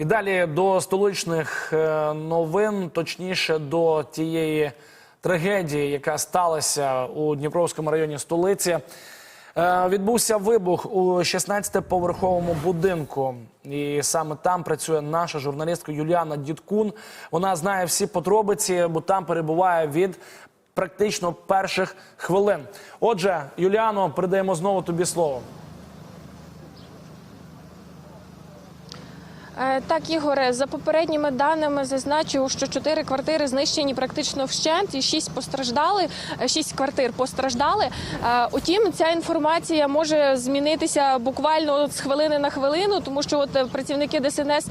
І далі до столичних е, новин, точніше до тієї трагедії, яка сталася у Дніпровському районі столиці. Е, Відбувся вибух у 16-поверховому будинку, і саме там працює наша журналістка Юліана Дідкун. Вона знає всі подробиці, бо там перебуває від практично перших хвилин. Отже, Юліано, передаємо знову тобі слово. Так, Ігоре, за попередніми даними зазначив, що чотири квартири знищені практично вщент і шість постраждали. е, Шість квартир постраждали. Е, Утім, ця інформація може змінитися буквально з хвилини на хвилину, тому що от е, працівники ДСНС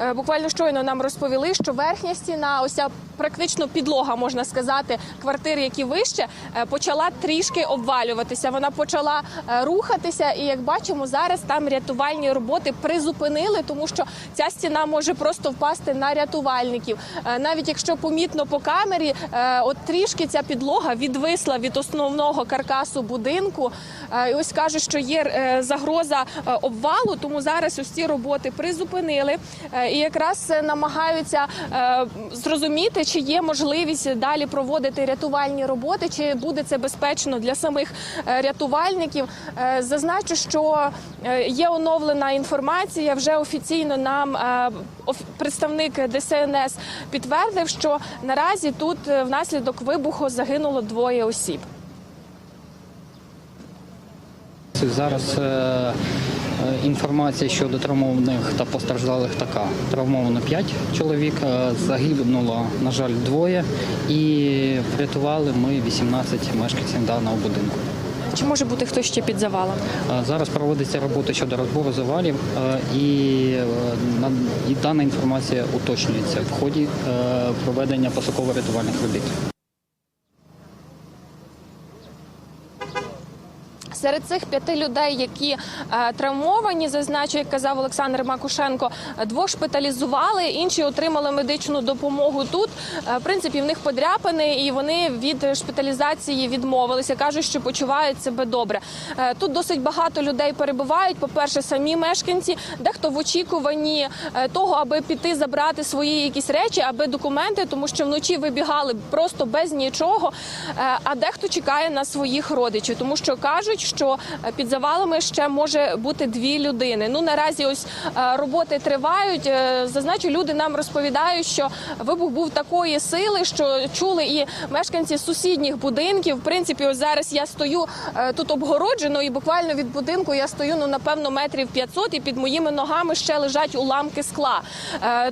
е, буквально щойно нам розповіли, що верхня стіна, ось ця практично підлога, можна сказати, квартир, які вище, е, почала трішки обвалюватися. Вона почала е, рухатися, і як бачимо, зараз там рятувальні роботи призупинили, тому що ця стіна може просто впасти на рятувальників. Е, Навіть якщо помітно по камері, от трішки ця підлога відвисла від основного каркасу будинку. І ось кажуть, що є загроза обвалу, тому зараз ці роботи призупинили і якраз намагаються е, зрозуміти, чи є можливість далі проводити рятувальні роботи, чи буде це безпечно для самих е, рятувальників. Е, Зазначу, що е, є оновлена інформація. Вже офіційно нам представник ДСНС підтвердив, що наразі тут внаслідок вибуху загинуло двоє осіб. Зараз інформація щодо травмованих та постраждалих така. Травмовано 5 чоловік, е, загинуло, на жаль, двоє. І врятували ми 18 мешканців даного будинку. Чи може бути хтось ще під завалом? Е, Зараз проводиться робота щодо розбору завалів, е, і, е, і дана інформація уточнюється в ході е, проведення пошуково-рятувальних робіт. Серед цих п'яти людей, які е, травмовані, зазначу, як казав Олександр Макушенко, двох шпиталізували, інші отримали медичну допомогу тут. Е, в принципі, в них подряпини, і вони від шпиталізації відмовилися. кажуть, що почувають себе добре. Е, тут досить багато людей перебувають. По перше, самі мешканці, дехто в очікуванні того, аби піти забрати свої якісь речі, аби документи, тому що вночі вибігали просто без нічого. А дехто чекає на своїх родичів, тому що кажуть, що е, під завалами ще може бути дві людини. Ну наразі ось е, роботи тривають. Е, Зазначу, люди нам розповідають, що вибух був такої сили, що чули і мешканці сусідніх будинків. В принципі, ось зараз я стою тут обгороджено, і буквально від будинку я стою ну напевно метрів 500, і під моїми ногами ще лежать уламки скла.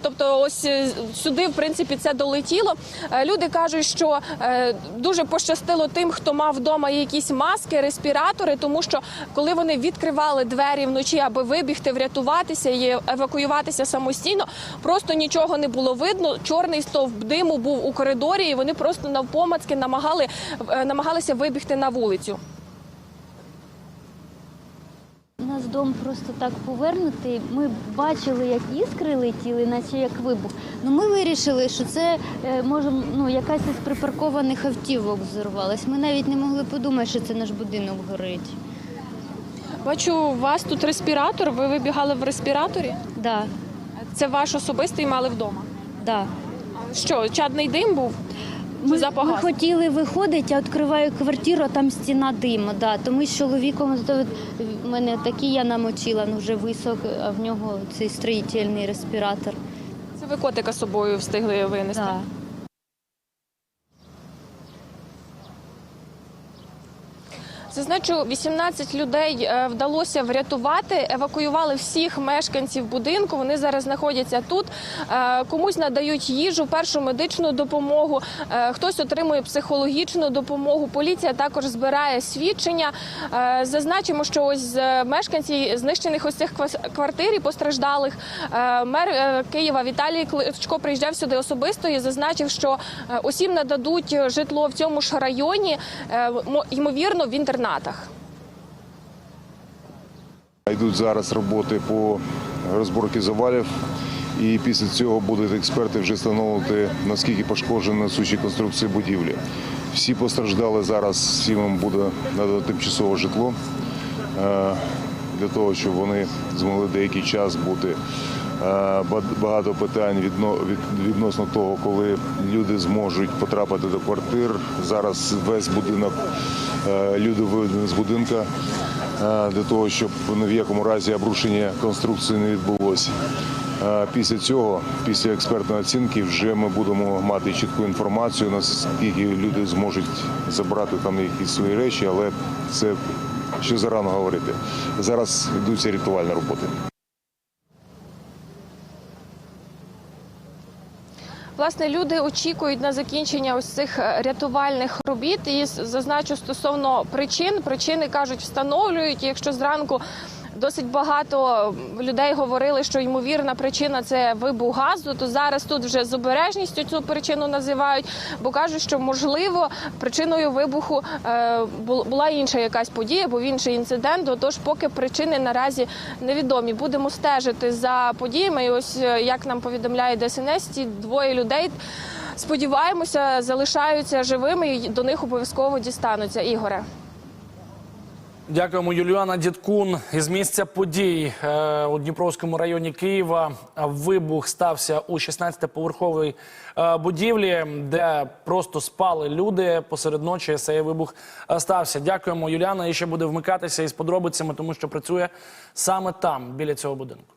Тобто, ось сюди, в принципі, це долетіло. Люди кажуть, що дуже пощастило тим, хто мав вдома якісь маски, респіратори, тому що коли вони відкривали двері вночі, аби вибігти, врятуватися і евакуюватися самостійно, просто нічого не було видно. Чорний стовп диму був у коридорі, і вони просто навпомацки намагали е, намагалися вибігти на вулицю. У нас дом просто так повернутий. Ми бачили, як іскри летіли, наче як вибух. Ну ми вирішили, що це е, може ну, якась із припаркованих автівок взорвалась. Ми навіть не могли подумати, що це наш будинок горить. Бачу, у вас тут респіратор. Ви вибігали в респіраторі? Да, Це ваш особистий мали вдома. да. Що, чадний дим був? Ми, ми хотіли виходити, я відкриваю квартиру, а там стіна диму. Да. То ми з чоловіком то в мене такі я намочила, ну вже висок, а в нього цей строїтельний респіратор. Це ви котика з собою встигли винести. Да. Зазначу, 18 людей е, вдалося врятувати, евакуювали всіх мешканців будинку. Вони зараз знаходяться тут. Е, Комусь надають їжу, першу медичну допомогу, е, хтось отримує психологічну допомогу. Поліція також збирає свідчення. Зазначимо, що ось е, мешканці знищених ось цих квартир і постраждалих. Мер Києва Віталій Кличко приїжджав сюди особисто і зазначив, що усім нададуть житло в цьому ж районі, мо- ймовірно, в інтернатах. Йдуть зараз роботи по розборці завалів, і після цього будуть експерти вже встановлювати, наскільки пошкоджені сучі конструкції будівлі. Всі постраждали зараз, всім буде надано тимчасове житло е, для того, щоб вони змогли деякий час бути багато питань відносно того, коли люди зможуть потрапити до квартир. Зараз весь будинок е, люди виведені з будинка е, для того, щоб ні в якому разі обрушення конструкції не відбулося. Е, Після цього, після експертної оцінки, вже ми будемо мати чітку інформацію, наскільки люди зможуть забрати там якісь свої речі, але це ще зарано говорити. Зараз йдуться рятувальні роботи. Власне, люди очікують на закінчення ось цих е, рятувальних робіт. І зазначу стосовно причин. Причини кажуть, встановлюють. І Якщо зранку досить багато людей говорили, що ймовірна причина це вибух газу, то зараз тут вже з обережністю цю причину називають, бо кажуть, що можливо причиною вибуху е, була інша якась подія, був інший інцидент. Отож, поки причини наразі невідомі. Будемо стежити за подіями. І ось е, як нам повідомляє ДСНС, ці двоє людей. Сподіваємося, залишаються живими і до них обов'язково дістануться. Ігоре. Дякуємо, Юліана Дідкун. Із місця подій е, у Дніпровському районі Києва вибух стався у 16-поверховій е, будівлі, де просто спали люди посеред ночі. Цей вибух е, стався. Дякуємо, Юліана. І ще буде вмикатися із подробицями, тому що працює саме там, біля цього будинку.